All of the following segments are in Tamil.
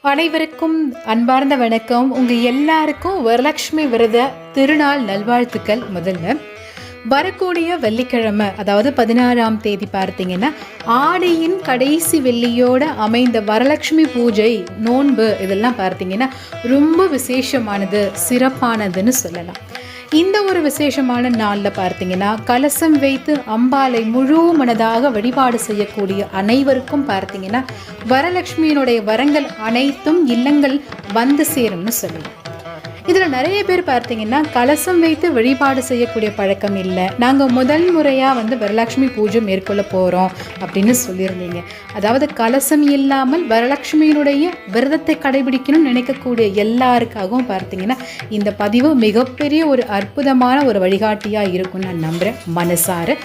அனைவருக்கும் அன்பார்ந்த வணக்கம். உங்கள் எல்லாருக்கும் வரலட்சுமி விரத திருநாள் நல்வாழ்த்துக்கள் முதல்ல. வரக்கூடிய வெள்ளிக்கிழமை அதாவது பதினாறாம் தேதி பார்த்தீங்கன்னா ஆடியின் கடைசி வெள்ளியோட அமைந்த வரலட்சுமி பூஜை நோன்பு இதெல்லாம் பார்த்தீங்கன்னா ரொம்ப விசேஷமானது சிறப்பானதுன்னு சொல்லலாம். இந்த ஒரு விசேஷமான நாளில் பார்த்தீங்கன்னா கலசம் வைத்து அம்பாளை முழு மனதாக வழிபாடு செய்யக்கூடிய அனைவருக்கும் பார்த்தீங்கன்னா வரலட்சுமியினுடைய வரங்கள் அனைத்தும் இல்லங்கள் வந்து சேரும்னு சொல்லுவோம் இதில் நிறைய பேர் பார்த்தீங்கன்னா கலசம் வைத்து வழிபாடு செய்யக்கூடிய பழக்கம் இல்லை. நாங்கள் முதல் முறையாக வந்து வரலட்சுமி பூஜை மேற்கொள்ள போகிறோம் அப்படின்னு சொல்லியிருந்தீங்க. அதாவது கலசம் இல்லாமல் வரலட்சுமியினுடைய விரதத்தை கடைபிடிக்கணும்னு நினைக்கக்கூடிய எல்லாருக்காகவும் பார்த்தீங்கன்னா இந்த பதிவு மிகப்பெரிய ஒரு அற்புதமான ஒரு வழிகாட்டியாக இருக்கும்னு நான் நம்புகிறேன் மனசார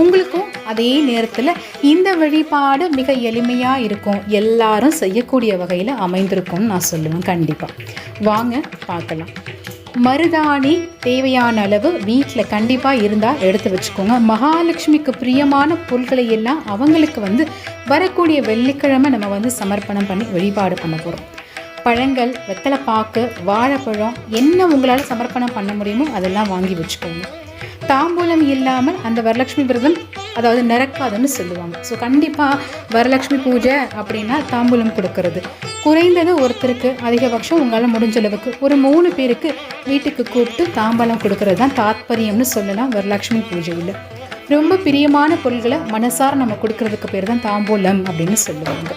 உங்களுக்கும் அதே நேரத்தில் இந்த வழிபாடு மிக எளிமையாக இருக்கும். எல்லாரும் செய்யக்கூடிய வகையில் அமைந்திருக்கும்னு நான் சொல்லுவேன். கண்டிப்பாக வாங்க பார்க்கலாம். மருதாணி தேவையான அளவு வீட்டில் கண்டிப்பாக இருந்தால் எடுத்து வச்சுக்கோங்க. மகாலட்சுமிக்கு பிரியமான பொருட்களை எல்லாம் அவங்களுக்கு வந்து வரக்கூடிய வெள்ளிக்கிழமை நம்ம வந்து சமர்ப்பணம் பண்ணி வழிபாடு பண்ண போகிறோம் பழங்கள் வெத்தலைப்பாக்கு வாழைப்பழம் என்ன உங்களால் சமர்ப்பணம் பண்ண முடியுமோ அதெல்லாம் வாங்கி வச்சுக்கோங்க. தாம்பூலம் இல்லாமல் அந்த வரலட்சுமி விரதம் அதாவது நிறக்காதுன்னு சொல்லுவாங்க. ஸோ கண்டிப்பாக வரலட்சுமி பூஜை அப்படின்னா தாம்பூலம் கொடுக்கறது. குறைந்தது ஒருத்தருக்கு அதிகபட்சம் உங்களால் முடிஞ்ச அளவுக்கு ஒரு மூணு பேருக்கு வீட்டுக்கு கூப்பிட்டு தாம்பலம் கொடுக்கறது தான் தாத்பரியம்னு சொல்லலாம் வரலட்சுமி பூஜையில். ரொம்ப பிரியமான பொருள்களை மனசார நம்ம கொடுக்கறதுக்கு பேர் தான் தாம்பூலம் அப்படின்னு சொல்லுவாங்க.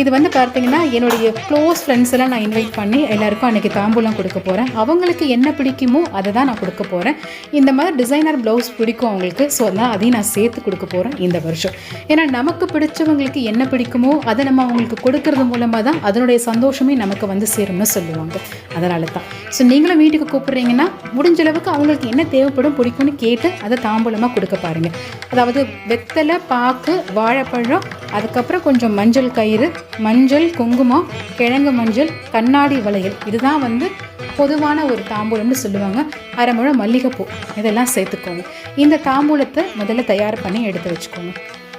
இது வந்து பார்த்தீங்கன்னா என்னுடைய க்ளோஸ் ஃப்ரெண்ட்ஸ் எல்லாம் நான் இன்வைட் பண்ணி எல்லாருக்கும் அன்றைக்கி தாம்பூலம் கொடுக்க போகிறேன் அவங்களுக்கு என்ன பிடிக்குமோ அதை தான் நான் கொடுக்க போகிறேன் இந்த மாதிரி டிசைனர் ப்ளவுஸ் பிடிக்கும் அவங்களுக்கு. ஸோ அதான் அதையும் நான் சேர்த்து கொடுக்க போகிறேன் இந்த வருஷம். ஏன்னா நமக்கு பிடிச்சவங்களுக்கு என்ன பிடிக்குமோ அதை நம்ம அவங்களுக்கு கொடுக்கறது மூலமாக தான் அதனுடைய சந்தோஷமே நமக்கு வந்து சேரும்னு சொல்லுவாங்க. அதனால தான். ஸோ நீங்களும் வீட்டுக்கு கூப்பிட்றீங்கன்னா முடிஞ்ச அளவுக்கு அவங்களுக்கு என்ன தேவைப்படும் பிடிக்கும்னு கேட்டு அதை தாம்பூலமாக கொடுக்க பாருங்கள் அதாவது வெத்தலை பாக்கு வாழைப்பழம் அதுக்கப்புறம் கொஞ்சம் மஞ்சள் கயிறு மஞ்சள் குங்குமம் கிழங்கு மஞ்சள் கண்ணாடி வளையல். இதுதான் வந்து பொதுவான ஒரு தாம்பூலம்னு சொல்லுவாங்க. அரை முழம் மல்லிகைப்பூ. இதெல்லாம் சேர்த்துக்கோங்க. இந்த தாம்பூலத்தை முதல்ல தயார் பண்ணி எடுத்து வச்சுக்கோங்க.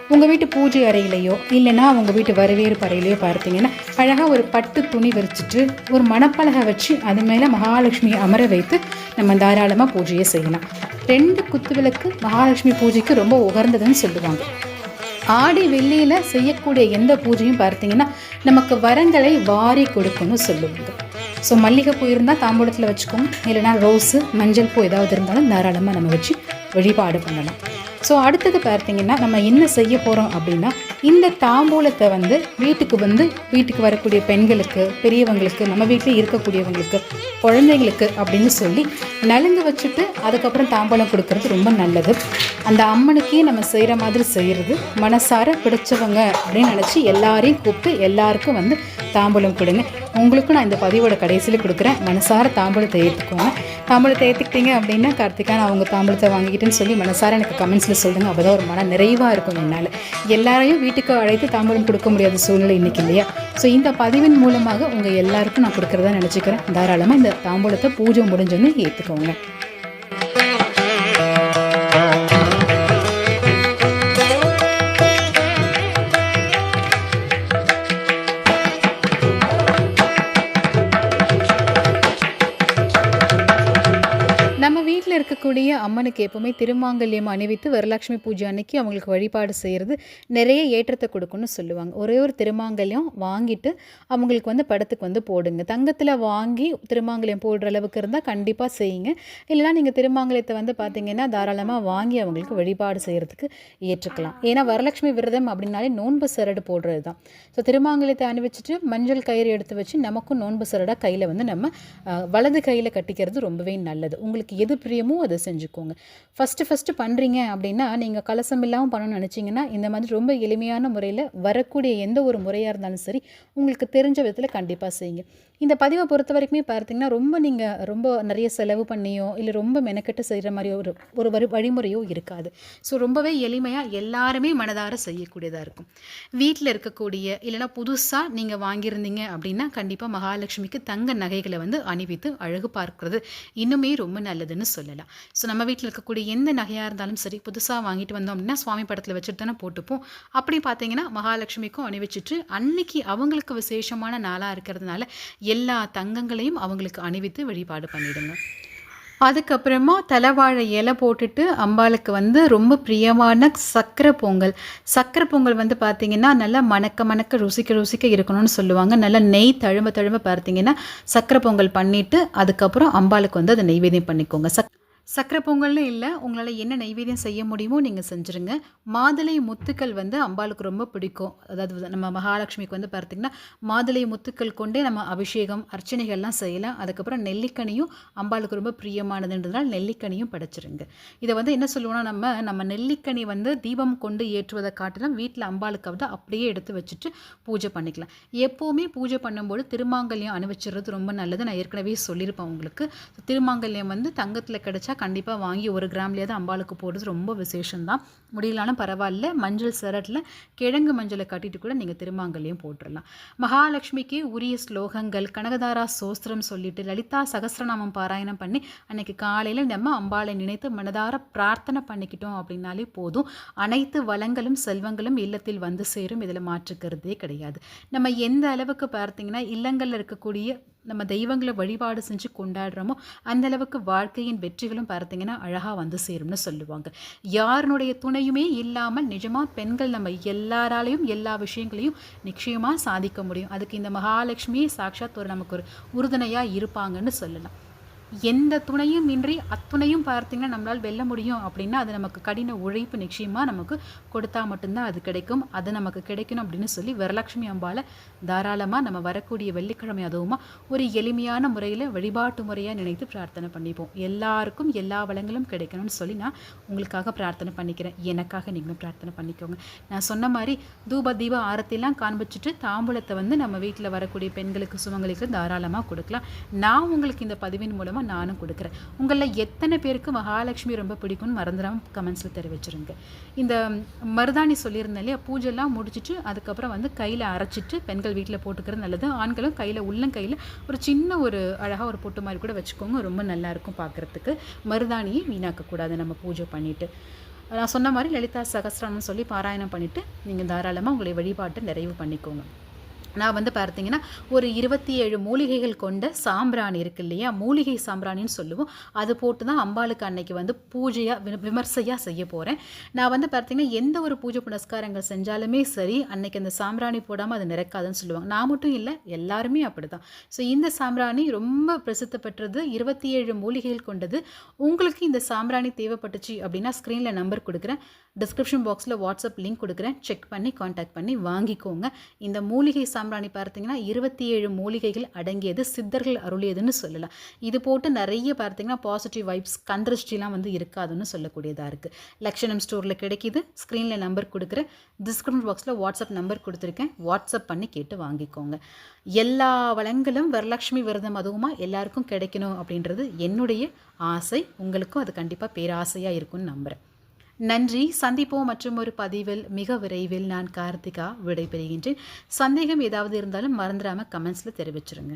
உங்கள் வீட்டு பூஜை அறையிலையோ இல்லைன்னா உங்கள் வீட்டு வரவேற்பு அறையிலையோ பார்த்தீங்கன்னா அழகாக ஒரு பட்டு துணி விரிச்சிட்டு ஒரு மணப்பலகை வச்சு அது மேலே மகாலட்சுமியை அமர வைத்து நம்ம தாராளமாக பூஜையை செய்யலாம். ரெண்டு குத்துவிளக்கு மகாலட்சுமி பூஜைக்கு ரொம்ப உகர்ந்ததுன்னு சொல்லுவாங்க. ஆடி வெள்ளியில் செய்யக்கூடிய எந்த பூஜையும் பார்த்தீங்கன்னா நமக்கு வரங்களை வாரி கொடுக்கும்னு சொல்லுவாங்க. ஸோ மல்லிகைப்பூ இருந்தால் தாம்பூலத்தில் வச்சுக்கோங்க. இல்லைனா ரோஸு மஞ்சள் பூ ஏதாவது இருந்தாலும் தாராளமாக நம்ம வச்சு வழிபாடு பண்ணலாம். ஸோ அடுத்தது பார்த்தீங்கன்னா நம்ம என்ன செய்ய போகிறோம் அப்படின்னா இந்த தாம்பூலத்தை வந்து வீட்டுக்கு வந்து வீட்டுக்கு வரக்கூடிய பெண்களுக்கு பெரியவங்களுக்கு நம்ம வீட்டில் இருக்கக்கூடியவங்களுக்கு குழந்தைங்களுக்கு அப்படின்னு சொல்லி நலுங்கு வச்சுட்டு அதுக்கப்புறம் தாம்பூலம் கொடுக்கறது ரொம்ப நல்லது. அந்த அம்மனுக்கே நம்ம செய்கிற மாதிரி செய்கிறது மனசார பிடிச்சவங்க அப்படின்னு நினச்சி எல்லாரையும் கூப்பிட்டு எல்லாருக்கும் வந்து தாம்பூலம் கொடுங்க. உங்களுக்கும் நான் இந்த பதிவோட கடைசியில் கொடுக்குறேன். மனசார தாம்பூலத்தை ஏற்றுக்கோங்க தாம்பூலத்தை ஏற்றுக்கிட்டீங்க அப்படின்னா கார்த்திகா நான் அவங்க தாம்பூலத்தை வாங்கிக்கிட்டேன்னு சொல்லி மனசார எனக்கு கமெண்ட்ஸில் சொல்லுங்கள் அப்போ ஒரு மன நிறைவாக இருக்கும் என்னால். எல்லாரையும் வீட்டுக்கு அழைத்து தாம்பூலம் கொடுக்க முடியாத சூழ்நிலை இன்றைக்கி இல்லையா? ஸோ இந்த பதிவின் மூலமாக உங்கள் எல்லாருக்கும் நான் கொடுக்குறதா நினச்சிக்கிறேன். தாராளமாக இந்த தாம்பூலத்தை பூஜை முடிஞ்சோன்னு ஏற்றுக்கோங்க வீட்டில் அம்மனுக்கு எப்பவுமே திருமாங்கல்யம் அணிவித்து வரலட்சுமி பூஜை அன்னைக்கு அவங்களுக்கு வழிபாடு செய்கிறது நிறைய ஏற்றத்தை கொடுக்கும்னு சொல்லுவாங்க. ஒரே ஒரு திருமாங்கல்யம் வாங்கிட்டு அவங்களுக்கு வந்து படத்துக்கு வந்து போடுங்க. தங்கத்தில் வாங்கி திருமாங்கல்யம் போடுற அளவுக்கு இருந்தால் கண்டிப்பாக செய்யுங்க. இல்லைனா நீங்கள் திருமாங்கல்யத்தை வந்து பார்த்தீங்கன்னா தாராளமாக வாங்கி அவங்களுக்கு வழிபாடு செய்கிறதுக்கு ஏற்றுக்கலாம். ஏன்னா வரலட்சுமி விரதம் அப்படின்னாலே நோன்பு சரடு போடுறது தான் ஸோ திருமாங்கல்யத்தை அணிவிச்சிட்டு மஞ்சள் கயிறு எடுத்து வச்சு நமக்கும் நோன்பு சரடாக கையில் வந்து நம்ம வலது கையில் கட்டிக்கிறது ரொம்பவே நல்லது. உங்களுக்கு எது பிரியமோ அதை செஞ்சுக்கோங்க. ஃபஸ்ட்டு ஃபஸ்ட்டு பண்ணுறீங்க அப்படின்னா நீங்கள் கலசம் இல்லாமல் பண்ணணும்னு நினச்சிங்கன்னா இந்த மாதிரி ரொம்ப எளிமையான முறையில் வரக்கூடிய எந்த ஒரு முறையாக இருந்தாலும் சரி உங்களுக்கு தெரிஞ்ச விதத்தில் கண்டிப்பாக செய்யுங்க. இந்த பதிவை பொறுத்த வரைக்குமே பார்த்தீங்கன்னா ரொம்ப நீங்கள் ரொம்ப நிறைய செலவு பண்ணியோ இல்லை ரொம்ப மெனக்கெட்டு செய்கிற மாதிரியோ ஒரு ஒரு வரி வழிமுறையோ இருக்காது. ஸோ ரொம்பவே எளிமையாக எல்லாருமே மனதார செய்யக்கூடியதாக இருக்கும். வீட்டில் இருக்கக்கூடிய இல்லைன்னா புதுசாக நீங்கள் வாங்கியிருந்தீங்க அப்படின்னா கண்டிப்பாக மகாலட்சுமிக்கு தங்க நகைகளை வந்து அணிவித்து அழகு பார்க்குறது இன்னுமே ரொம்ப நல்லதுன்னு சொல்லலாம். ஸோ நம்ம வீட்டில் இருக்கக்கூடிய எந்த நகையாக இருந்தாலும் சரி புதுசாக வாங்கிட்டு வந்தோம் அப்படின்னா சுவாமி படத்தில் வச்சுட்டு தானே போட்டுப்போம். அப்படி பார்த்தீங்கன்னா மகாலட்சுமிக்கும் அணிவிச்சிட்டு அன்னைக்கு அவங்களுக்கு விசேஷமான நாளாக இருக்கிறதுனால எல்லா தங்கங்களையும் அவங்களுக்கு அணிவித்து வழிபாடு பண்ணிடுங்க. அதுக்கப்புறமா தலைவாழை இலை போட்டுட்டு அம்பாளுக்கு வந்து ரொம்ப பிரியமான சக்கரை பொங்கல். சக்கரை பொங்கல் வந்து பார்த்தீங்கன்னா நல்லா மணக்க மணக்க ருசிக்க ருசிக்க இருக்கணும்னு சொல்லுவாங்க. நல்லா நெய் தழும்ப தழும்ப பார்த்தீங்கன்னா சக்கரை பொங்கல் பண்ணிவிட்டு அதுக்கப்புறம் அம்பாளுக்கு வந்து அதை நெய்வேதியம் பண்ணிக்கோங்க. சக் சக்கரை பொங்கல்னு இல்லை உங்களால் என்ன நைவேத்தியம் செய்ய முடியுமோ நீங்கள் செஞ்சுருங்க. மாதுளை முத்துக்கள் வந்து அம்பாளுக்கு ரொம்ப பிடிக்கும். அதாவது நம்ம மகாலட்சுமிக்கு வந்து பார்த்திங்கன்னா மாதுளை முத்துக்கள் கொண்டே நம்ம அபிஷேகம் அர்ச்சனைகள்லாம் செய்யலாம். அதுக்கப்புறம் நெல்லிக்கனியும் அம்பாளுக்கு ரொம்ப பிரியமானதுன்றதுனால நெல்லிக்கனியும் படைச்சிருங்க. இதை வந்து என்ன சொல்லுவோம்னா நம்ம நம்ம நெல்லிக்கனி வந்து தீபம் கொண்டு ஏற்றுவதை காட்டிலும் வீட்டில் அம்பாளுக்கு வந்து அப்படியே எடுத்து வச்சுட்டு பூஜை பண்ணிக்கலாம். எப்போவுமே பூஜை பண்ணும்போது திருமாங்கல்யம் அனுபவிச்சுறது ரொம்ப நல்லது. நான் ஏற்கனவே சொல்லியிருப்பேன் உங்களுக்கு. திருமாங்கல்யம் வந்து தங்கத்தில் கிடச்சா கண்டிப்பாக வாங்கி ஒரு கிராம்லேயாவது அம்பாளுக்கு போடுறது ரொம்ப விசேஷம்தான். முடியலாலும் பரவாயில்ல. மஞ்சள் சிரட்டில் கிழங்கு மஞ்சளை கட்டிட்டு கூட நீங்கள் திருமாங்கல்லையும் போட்டுடலாம் மகாலட்சுமிக்கு உரிய ஸ்லோகங்கள் கனகதாரா சோஸ்திரம் சொல்லிட்டு லலிதா சகஸ்ரநாமம் பாராயணம் பண்ணி அன்னைக்கு காலையில் நம்ம அம்பாளை நினைத்து மனதார பிரார்த்தனை பண்ணிக்கிட்டோம் அப்படின்னாலே போதும். அனைத்து வளங்களும் செல்வங்களும் இல்லத்தில் வந்து சேரும். இதில் மாற்றுக்கிறதே கிடையாது. நம்ம எந்த அளவுக்கு பார்த்தீங்கன்னா இல்லங்களில் இருக்கக்கூடிய நம்ம தெய்வங்களை வழிபாடு செஞ்சு கொண்டாடுறோமோ அந்த அளவுக்கு வாழ்க்கையின் வெற்றிகளும் பார்த்தீங்கன்னா அழகாக வந்து சேரும்னு சொல்லுவாங்க. யாருனுடைய துணையுமே இல்லாமல் நிஜமாக பெண்கள் நம்ம எல்லாராலையும் எல்லா விஷயங்களையும் நிச்சயமாக சாதிக்க முடியும். அதுக்கு இந்த மகாலட்சுமியே சாட்சாத் ஒரு நமக்கு ஒரு உறுதுணையாக இருப்பாங்கன்னு சொல்லலாம். எந்த துணையும் இன்றி அத்துணையும் பார்த்தீங்கன்னா நம்மளால் வெல்ல முடியும் அப்படின்னா அது நமக்கு கடின உழைப்பு நிச்சயமாக நமக்கு கொடுத்தா மட்டும்தான் அது கிடைக்கும். அது நமக்கு கிடைக்கணும் அப்படின்னு சொல்லி வரலட்சுமி அம்பாவை தாராளமாக நம்ம வரக்கூடிய வெள்ளிக்கிழமை அதுவுமா ஒரு எளிமையான முறையில் வழிபாட்டு முறையாக நினைத்து பிரார்த்தனை பண்ணிப்போம். எல்லாருக்கும் எல்லா வளங்களும் கிடைக்கணும்னு சொல்லி நான் உங்களுக்காக பிரார்த்தனை பண்ணிக்கிறேன். எனக்காக நீங்களும் பிரார்த்தனை பண்ணிக்கோங்க. நான் சொன்ன மாதிரி தூப தீப ஆரத்திலாம் காண்பிச்சுட்டு தாம்பூலத்தை வந்து நம்ம வீட்டில் வரக்கூடிய பெண்களுக்கு சுமங்களுக்கு தாராளமாக கொடுக்கலாம். நான் உங்களுக்கு இந்த பதிவின் மூலம் மூலமாக நானும் கொடுக்குறேன். உங்களில் எத்தனை பேருக்கு மகாலட்சுமி ரொம்ப பிடிக்கும்னு மறந்துடாமல் கமெண்ட்ஸில் தெரிவிச்சிருங்க. இந்த மருதாணி சொல்லியிருந்தேன் இல்லையா? பூஜைலாம் முடிச்சுட்டு அதுக்கப்புறம் வந்து கையில் அரைச்சிட்டு பெண்கள் வீட்டில் போட்டுக்கிறது நல்லது. ஆண்களும் கையில் உள்ளங்கையில் ஒரு சின்ன ஒரு அழகாக ஒரு பொட்டு மாதிரி கூட வச்சுக்கோங்க. ரொம்ப நல்லாயிருக்கும் பார்க்குறதுக்கு. மருதாணியை வீணாக்கக்கூடாது நம்ம பூஜை பண்ணிவிட்டு நான் சொன்ன மாதிரி லலிதா சகசிரம்னு சொல்லி பாராயணம் பண்ணிவிட்டு நீங்கள் தாராளமாக உங்களை வழிபாட்டை நிறைவு பண்ணிக்கோங்க. நான் வந்து பார்த்தீங்கன்னா ஒரு இருபத்தி ஏழு மூலிகைகள் கொண்ட சாம்பிராணி இருக்கு இல்லையா? மூலிகை சாம்பிராணின்னு சொல்லுவோம். அது போட்டு தான் அம்பாளுக்கு அன்னைக்கு வந்து பூஜையாக விமர்சையாக செய்ய போகிறேன் நான் வந்து பார்த்தீங்கன்னா எந்த ஒரு பூஜை புனஸ்காரங்கள் செஞ்சாலுமே சரி அன்னைக்கு அந்த சாம்பிராணி போடாமல் அது நிறக்காதுன்னு சொல்லுவாங்க. நான் மட்டும் இல்லை எல்லாருமே அப்படி தான் ஸோ இந்த சாம்பிராணி ரொம்ப பிரசித்த பெற்றது இருபத்தி ஏழு மூலிகைகள் கொண்டது. உங்களுக்கு இந்த சாம்பிராணி தேவைப்பட்டுச்சு அப்படின்னா ஸ்க்ரீனில் நம்பர் கொடுக்குறேன். டிஸ்கிரிப்ஷன் பாக்ஸில் வாட்ஸ்அப் லிங்க் கொடுக்குறேன். செக் பண்ணி காண்டாக்ட் பண்ணி வாங்கிக்கோங்க. இந்த மூலிகை சாம்பிராணி பார்த்தீங்கன்னா இருபத்தி ஏழு மூலிகைகள் அடங்கியது சித்தர்கள் அருளியதுன்னு சொல்லலாம். இது போட்டு நிறைய பார்த்தீங்கன்னா பாசிட்டிவ் வைப்ஸ் கந்திருஷ்டிலாம் வந்து இருக்காதுன்னு சொல்லக்கூடியதாக இருக்குது லக்ஷணம் ஸ்டோரில் கிடைக்கிது. ஸ்க்ரீனில் நம்பர் கொடுக்குறேன். டிஸ்கிரிப்ஷன் பாக்ஸில் வாட்ஸ்அப் நம்பர் கொடுத்துருக்கேன். வாட்ஸ்அப் பண்ணி கேட்டு வாங்கிக்கோங்க. எல்லா வளங்களும் வரலட்சுமி விரதம் அதுவுமா எல்லாருக்கும் கிடைக்கணும் அப்படின்றது என்னுடைய ஆசை. உங்களுக்கும் அது கண்டிப்பாக பேராசையாக இருக்கும்னு நம்புகிறேன் நன்றி. சந்திப்போம் மற்றும் ஒரு பதிவில் மிக விரைவில் நான் கார்த்திகா விடைபெறுகின்றேன். சந்தேகம் ஏதாவது இருந்தாலும் மறந்துடாமல் கமெண்ட்ஸில் தெரிவிச்சிருங்க.